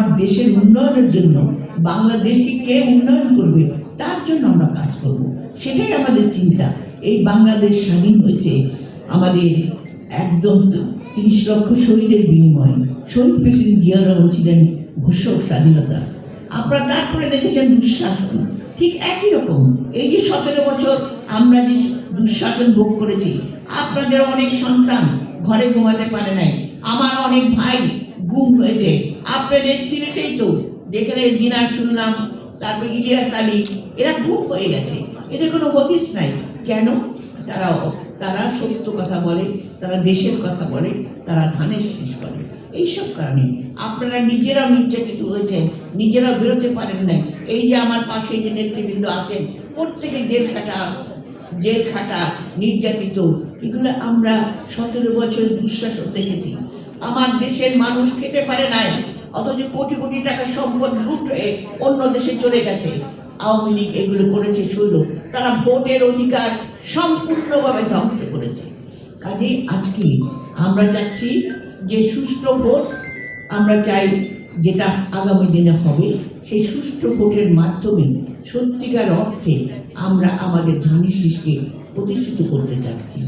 আমার দেশের উন্নয়নের জন্য বাংলাদেশকে কে উন্নয়ন করবে, তার জন্য আমরা কাজ করব। সেটাই আমাদের চিন্তা। এই বাংলাদেশ স্বাধীন হয়েছে আমাদের একদম তিরিশ লক্ষ শহীদের বিনিময়ে। শহীদ প্রেসিডেন্ট জিয়া রহমান ছিলেন ঘোষক স্বাধীনতা। আপনারা তারপরে দেখেছেন দুঃশাসন। ঠিক একই রকম। এই যে সতেরো বছর আমরা যে দুঃশাসন ভোগ করেছি, আপনাদের অনেক সন্তান ঘরে ঘুমাতে পারে নাই। আমার অনেক ভাই আপনাদের সিলেটেই তো। যেখানে দিনার শুনলাম, তারপর ইলিয়াস আলী, এরা গুম হয়ে গেছে। এদের কোনো হদিস নাই। কেন? তারা তারা সত্য কথা বলে, তারা দেশের কথা বলে, তারা ধানের শেষ করে। এইসব কারণে আপনারা নিজেরাও নির্যাতিত হয়েছেন নিজেরাও বেরোতে পারেন নাই। এই যে আমার পাশে যে নেতৃবৃন্দ আছেন প্রত্যেকে জেল খাটা জেল খাটা নির্যাতিত। এগুলো আমরা সতেরো বছর দুঃশাসন দেখেছি। আমার দেশের মানুষ খেতে পারে নাই। অথচ কোটি কোটি টাকা সম্পদ লুট হয়ে অন্য দেশে চলে গেছে। আওয়ামী লীগ এগুলো করেছে শৈল তারা ভোটের অধিকার সম্পূর্ণভাবে ধ্বংস করেছে। কাজে আজকে আমরা চাচ্ছি যে সুষ্ঠু ভোট, আমরা চাই যেটা আগামী দিনে হবে, সেই সুষ্ঠু ভোটের মাধ্যমে সত্যিকার অর্থে আমরা আমাদের ধানের শীষকে প্রতিষ্ঠিত করতে চাচ্ছি।